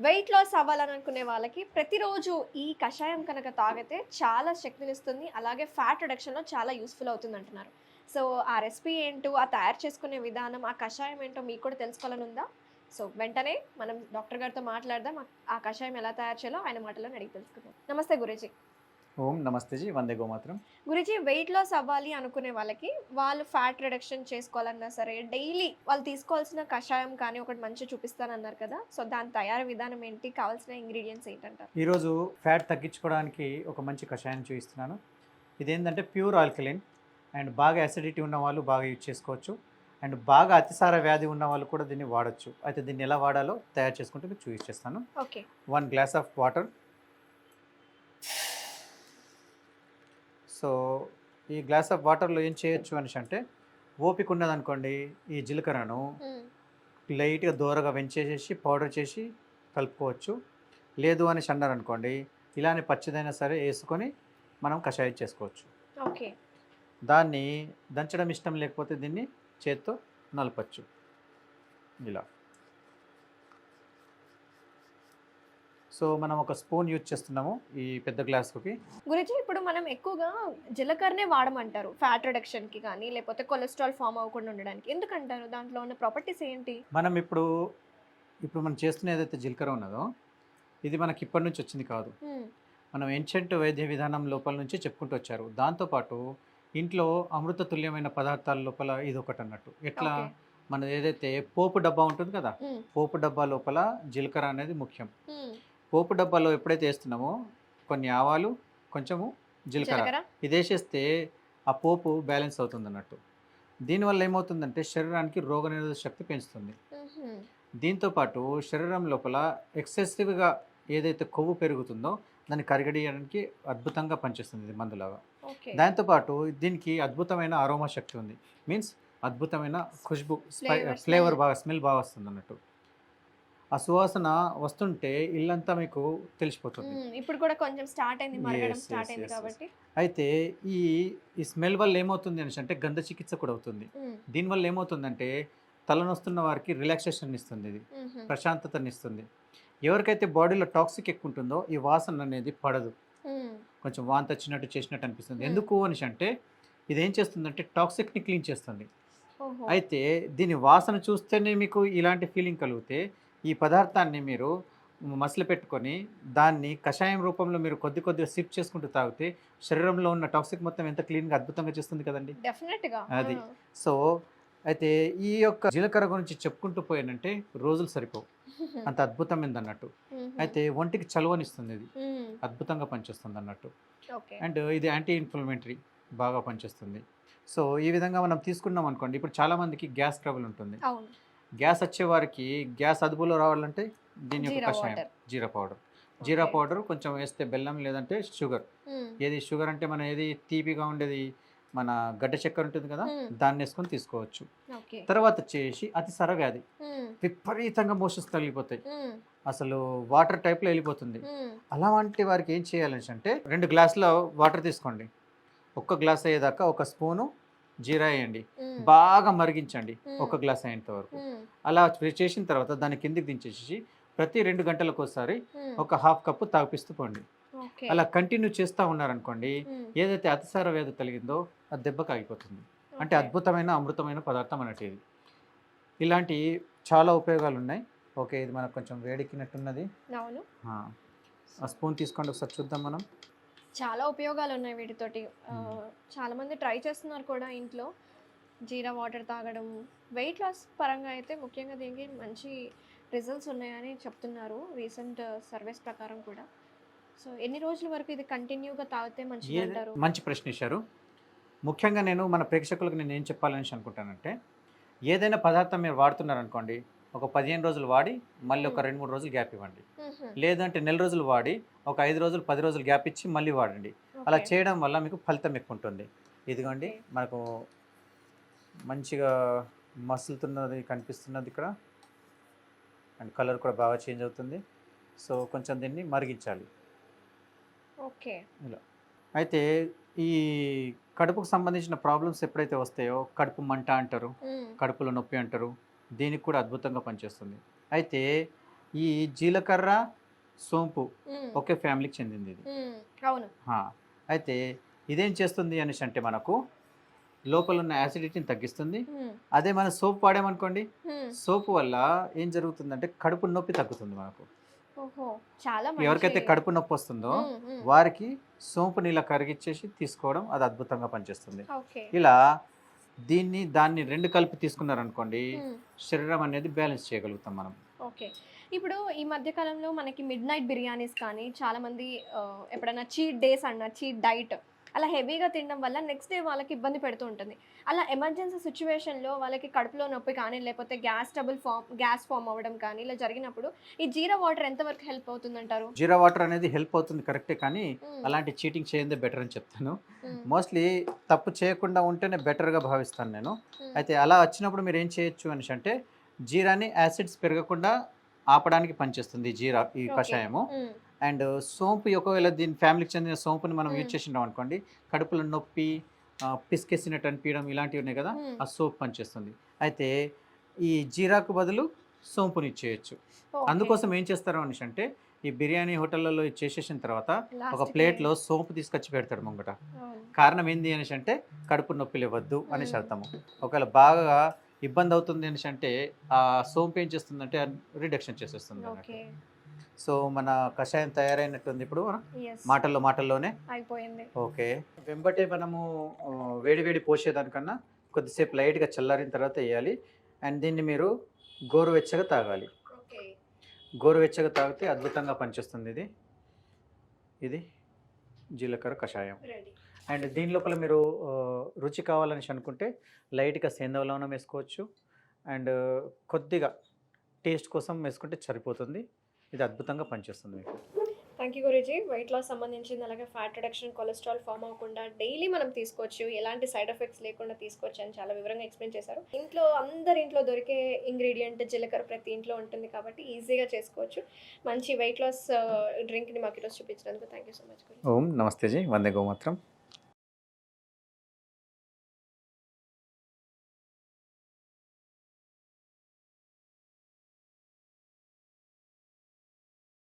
Weight loss అవ్వాలని అనుకునే వాళ్ళకి ప్రతిరోజు ఈ కషాయం కనుక తాగితే చాలా శక్తినిస్తుంది. అలాగే ఫ్యాట్ రిడక్షన్లో చాలా యూస్ఫుల్ అవుతుంది అంటున్నారు సో ఆ రెసిపీ ఏంటో ఆ తయారు చేసుకునే విధానం ఆ కషాయం ఏంటో మీకు కూడా తెలుసుకోవాలని ఉందా? సో వెంటనే మనం డాక్టర్ గారితో మాట్లాడదాం. ఆ- కషాయం ఎలా తయారు చేయాలో ఆయన మాటలో అడిగి తెలుసుకుందాం. నమస్తే గురుజీ. ఓం నమస్తే జీ వందే గోమాత్రం. గురుజీ వెయిట్ లాస్ అవ్వాలి అనుకునే వాళ్ళకి వాళ్ళు ఫ్యాట్ రిడక్షన్ చేసుకోవాలన్నా సరే డైలీ వాళ్ళు తీసుకోవాల్సిన కషాయం కానీ ఒకటి మంచి చూపిస్తానన్నారు కదా. సో దాని తయారీ విధానం ఏంటి? కావాల్సిన ఇంగ్రీడియంట్స్ ఏంటంటారు? ఈరోజు ఫ్యాట్ తగ్గించుకోవడానికి ఒక మంచి కషాయం చూపిస్తున్నాను. ఇదేంటంటే ప్యూర్ ఆల్కలిన్ అండ్ బాగా అసిడిటీ ఉన్న వాళ్ళు బాగా యూజ్ చేసుకోవచ్చు. అండ్ బాగా అతిసార వ్యాధి ఉన్న వాళ్ళు కూడా దీన్ని వాడచ్చు. అయితే దీన్ని ఎలా వాడాలో తయారు చేసుకుంటే మీకు చూపించేస్తాను okay. One glass of water so ఈ గ్లాస్ ఆఫ్ వాటర్లో ఏం చేయొచ్చు అనేసి అంటే ఓపిక ఉన్నదనుకోండి ఈ జీలకర్రను లైట్గా దూరగా వెంచేసేసి పౌడర్ చేసి కలుపుకోవచ్చు. లేదు అని అన్నారు అనుకోండి ఇలానే పచ్చిదైనా సరే వేసుకొని మనం కషాయం చేసుకోవచ్చు. ఓకే. దాన్ని దంచడం ఇష్టం లేకపోతే దీన్ని చేత్తో నలపచ్చు. ఇలా. సో మనం ఒక స్పూన్ యూజ్ చేస్తున్నాము ఈ పెద్ద గ్లాస్కి గురించి ఇప్పుడు మనం ఎక్కువగా జీలకర్రనే వాడమంటారు ఫ్యాట్ రిడక్షన్కి కానీ లేకపోతే కొలెస్ట్రాల్ ఫామ్ అవ్వకుండా ఉండడానికి. ఎందుకంటారు? దాంట్లో ఉన్న ప్రాపర్టీస్ ఏంటి? మనం ఇప్పుడు ఇప్పుడు మనం చేస్తున్న ఏదైతే జీలకర్ర ఉన్నదో ఇది మనకి ఇప్పటి నుంచి వచ్చింది కాదు. మనం ఏన్షెంట్ వైద్య విధానం లోపల నుంచి చెప్పుకుంటూ వచ్చారు. దాంతోపాటు ఇంట్లో అమృత తుల్యమైన పదార్థాల లోపల ఇది ఒకటి అన్నట్టు. ఎట్లా? ఓకే. మన ఏదైతే పోపు డబ్బా ఉంటుంది కదా. పోపు డబ్బా లోపల జీలకర్ర అనేది ముఖ్యం. పోపు డబ్బాలో ఎప్పుడైతే వేస్తున్నామో కొన్ని ఆవాలు కొంచెము జీలకర్ర. ఇది వేసేస్తే ఆ పోపు బ్యాలెన్స్ అవుతుంది అన్నట్టు. దీనివల్ల ఏమవుతుందంటే శరీరానికి రోగనిరోధక శక్తి పెంచుతుంది. దీంతోపాటు శరీరం లోపల ఎక్సెసివ్గా ఏదైతే కొవ్వు పెరుగుతుందో దాన్ని కరిగడియడానికి అద్భుతంగా పనిచేస్తుంది ఇది మందులాగా. దాంతోపాటు దీనికి అద్భుతమైన అరోమా శక్తి ఉంది. మీన్స్ అద్భుతమైన ఖుష్బు ఫ్లేవర్. బాగా స్మెల్ బాగా వస్తుంది అన్నట్టు. ఆ సువాసన వస్తుంటే ఇల్లంతా మీకు తెలిసిపోతుంది. ఇప్పుడు కూడా కొంచెం స్టార్ట్ అయింది మరగడం స్టార్ట్ అయింది. కాబట్టి అయితే ఈ ఈ స్మెల్ వల్ల ఏమవుతుంది అనేసి అంటే గంధ చికిత్స కూడా అవుతుంది. దీనివల్ల ఏమవుతుందంటే తలనొస్తున్న వారికి రిలాక్సేషన్ ఇస్తుంది ఇది. ప్రశాంతతని ఇస్తుంది ఎవరికైతే బాడీలో టాక్సిక్ ఎక్కువ ఉంటుందో ఈ వాసన అనేది పడదు. కొంచెం వాంతి వచ్చినట్టు చేసినట్టు అనిపిస్తుంది. ఎందుకు అనేసి అంటే ఇది ఏం చేస్తుందంటే టాక్సిక్ని క్లీన్ చేస్తుంది. అయితే దీని వాసన చూస్తేనే మీకు ఇలాంటి ఫీలింగ్ కలిగితే ఈ పదార్థాన్ని మీరు మసలు పెట్టుకొని దాన్ని కషాయం రూపంలో మీరు కొద్ది కొద్దిగా సిప్ చేసుకుంటూ తాగితే శరీరంలో ఉన్న టాక్సిక్ మొత్తం ఎంత క్లీన్గా అద్భుతంగా చేస్తుంది కదండి? డెఫినెట్గా అది. సో అయితే ఈ యొక్క జీలకర్ర గురించి చెప్పుకుంటూ పోయానంటే రోజులు సరిపోవు. అంత అద్భుతమైంది అన్నట్టు. అయితే ఒంటికి చలువనిస్తుంది ఇది. అద్భుతంగా పనిచేస్తుంది అన్నట్టు అండ్ ఇది యాంటీ ఇన్ఫ్లమేటరీ బాగా పనిచేస్తుంది. సో ఈ విధంగా మనం తీసుకున్నాం అనుకోండి ఇప్పుడు చాలామందికి గ్యాస్ ట్రబుల్ ఉంటుంది. గ్యాస్ వచ్చే వారికి గ్యాస్ అదుపులో రావాలంటే దీని యొక్క కషాయం జీరా పౌడర్ జీరా. పౌడర్ కొంచెం వేస్తే బెల్లం లేదంటే షుగర్. ఏది షుగర్ అంటే మన ఏది తీపిగా ఉండేది మన గడ్డ చక్కెర ఉంటుంది కదా. దాన్ని వేసుకొని తీసుకోవచ్చు తర్వాత వచ్చేసి అతి వ్యాధి. విపరీతంగా మోషన్స్ తగిలిపోతాయి. అసలు వాటర్ టైప్లో వెళ్ళిపోతుంది. అలాంటి వారికి ఏం చేయాలని అంటే రెండు గ్లాసుల వాటర్ తీసుకోండి ఒక్క గ్లాస్ అయ్యేదాకా ఒక స్పూను జీరా వేయండి. బాగా మరిగించండి. ఒక గ్లాస్ అయ్యేంత వరకు. అలా చేసిన తర్వాత దాన్ని కిందికి దించేసి ప్రతి రెండు గంటలకు ఒకసారి. ఒక హాఫ్ కప్పు తాగిపిస్తూ పోండి అలా కంటిన్యూ చేస్తూ ఉన్నారనుకోండి. ఏదైతే అతిసార వ్యాధి కలిగిందో అది దెబ్బకి ఆగిపోతుంది అంటే. అద్భుతమైన అమృతమైన పదార్థం అన్నట్టు ఇది ఇలాంటి చాలా ఉపయోగాలు ఉన్నాయి ఓకే ఇది మనకు కొంచెం వేడెక్కినట్టున్నది స్పూన్ తీసుకోండి ఒకసారి చూద్దాం మనం చాలా ఉపయోగాలు ఉన్నాయి వీటితోటి. ఆ, మ్మ్. చాలా మంది ట్రై చేస్తున్నారు కూడా ఇంట్లో. జీరా వాటర్ తాగడం. వెయిట్ లాస్ పరంగా అయితే ముఖ్యంగా దీనికి మంచి రిజల్ట్స్ ఉన్నాయని చెప్తున్నారు రీసెంట్ సర్వేస్ ప్రకారం కూడా. సో ఎన్ని రోజుల వరకు ఇది కంటిన్యూగా తాగితే మంచిది అంటారు? మంచి ప్రశ్న ఇచ్చారు. ముఖ్యంగా నేను మన ప్రేక్షకులకు నేను ఏం చెప్పాలని అనుకుంటానంటే ఏదైనా పదార్థం మీరు వాడుతున్నారనుకోండి ఒక పదిహేను రోజులు వాడి మళ్ళీ ఒక. రెండు మూడు రోజులు గ్యాప్ ఇవ్వండి. లేదంటే నెల రోజులు వాడి ఒక ఐదు రోజులు పది రోజులు గ్యాప్ ఇచ్చి మళ్ళీ వాడండి. అలా. చేయడం వల్ల మీకు ఫలితం ఎక్కువ ఉంటుంది. ఇదిగోండి మనకు మంచిగా మసులుతున్నది కనిపిస్తున్నది ఇక్కడ. అండ్ కలర్ కూడా బాగా చేంజ్ అవుతుంది. సో కొంచెం దీన్ని మరిగించాలి. ఓకే. అయితే ఈ కడుపుకు సంబంధించిన ప్రాబ్లమ్స్ ఎప్పుడైతే వస్తాయో కడుపు మంట అంటారు. కడుపులో నొప్పి అంటారు దీనికి కూడా అద్భుతంగా పనిచేస్తుంది అయితే ఈ జీలకర్ర సోంపు. ఒకే ఫ్యామిలీకి చెందింది ఇది. అవును అయితే ఇదేం చేస్తుంది అనేసి అంటే మనకు లోపల ఉన్న యాసిడిటీని తగ్గిస్తుంది. అదే మనం సోప్ వాడామనుకోండి. సోపు వల్ల ఏం జరుగుతుందంటే కడుపు నొప్పి తగ్గుతుంది మనకు ఎవరికైతే కడుపు నొప్పి వస్తుందో. వారికి సోంపు నీళ్ళ కరిగిచ్చేసి తీసుకోవడం అది అద్భుతంగా పనిచేస్తుంది ఇలా దీన్ని దాన్ని రెండు కలిపి తీసుకున్నారనుకోండి. శరీరం అనేది బ్యాలెన్స్ చేయగలుగుతాం మనం ఓకే ఇప్పుడు ఈ మధ్య కాలంలో మనకి మిడ్ నైట్ బిర్యానీస్ కానీ చాలా మంది ఆ, ఎప్పుడైనా చీట్ డేస్ అన్న చీట్ డైట్ అలా హెవీగా తినడం వల్ల నెక్స్ట్ డే వాళ్ళకి ఇబ్బంది పెడుతూ ఉంటుంది అలా ఎమర్జెన్సీ సిచ్యువేషన్లో వాళ్ళకి కడుపులో నొప్పి కానీ లేకపోతే gas trouble form gas form అవ్వడం కానీ ఇలా జరిగినప్పుడు ఈ జీరా వాటర్ ఎంతవరకు హెల్ప్ అవుతుందంటారు జీరా వాటర్ అనేది హెల్ప్ అవుతుంది కరెక్టే కానీ. అలాంటి చీటింగ్ చేయందే బెటర్ అని చెప్తాను. మోస్ట్లీ తప్పు చేయకుండా ఉంటేనే బెటర్గా భావిస్తాను నేను. అయితే అలా వచ్చినప్పుడు మీరు ఏం చేయొచ్చు అనేసి అంటే జీరాని యాసిడ్స్ పెరగకుండా ఆపడానికి పనిచేస్తుంది జీరా ఈ. కషాయము. అండ్ సోంపు ఒకవేళ దీని ఫ్యామిలీకి చెందిన సోంపుని మనం యూజ్. చేసినాం అనుకోండి కడుపులో నొప్పి పిసికేసినట్టు అనిపించడం ఇలాంటివి ఉన్నాయి కదా. ఆ సోప్ పనిచేస్తుంది అయితే ఈ జీరాకు బదులు సోంపుని ఇచ్చేయచ్చు. అందుకోసం ఏం చేస్తారు అనేసి అంటే ఈ బిర్యానీ హోటళ్ళలో ఇది చేసేసిన తర్వాత ఒక ప్లేట్లో సోంపు తీసుకొచ్చి పెడతాడు ముంగట. కారణం ఏంది అనేసి అంటే కడుపు నొప్పిలు ఇవ్వద్దు అనేసి. అర్థము ఒకవేళ బాగా ఇబ్బంది అవుతుంది అనేసి అంటే ఆ సోంపు ఏం చేస్తుందంటే రిడక్షన్ చేసేస్తుంది సో మన కషాయం తయారైనట్టుంది ఇప్పుడు మాటల్లో మాటల్లోనే? అయిపోయింది. ఓకే. వెంబటే మనము వేడి వేడి పోసేదానికన్నా కొద్దిసేపు లైట్గా చల్లారిన తర్వాత వేయాలి. అండ్ దీన్ని మీరు గోరువెచ్చగా తాగాలి. గోరువెచ్చగా తాగితే అద్భుతంగా పనిచేస్తుంది ఇది. ఇది జీలకర్ర కషాయం. అండ్ దీని లోపల మీరు రుచి కావాలని అనుకుంటే లైట్గా సేందవ లవణం వేసుకోవచ్చు. అండ్ కొద్దిగా టేస్ట్ కోసం వేసుకుంటే సరిపోతుంది. ఇది అద్భుతంగా పనిచేస్తుంది మీకు. Thank you Guruji weight loss సంబంధించింది అలాగే ఫ్యాట్ రిడక్షన్ కొలెస్ట్రాల్ ఫామ్ అవ్వకుండా డైలీ మనం తీసుకోవచ్చు. ఎలాంటి సైడ్ ఎఫెక్ట్స్ లేకుండా తీసుకోవచ్చు అని చాలా వివరంగా ఎక్స్ప్లెయిన్ చేశారు. ఇంట్లో అందరి ఇంట్లో దొరికే ఇంగ్రీడియంట్ జీలకర్ర ప్రతి ఇంట్లో ఉంటుంది కాబట్టి ఈజీగా చేసుకోవచ్చు. మంచి వెయిట్ లాస్ డ్రింక్ని మాకు ఈరోజు చూపించినందుకు థ్యాంక్ యూ సో మచ్ ఓం నమస్తే జీ. వందే గోమాత్రం.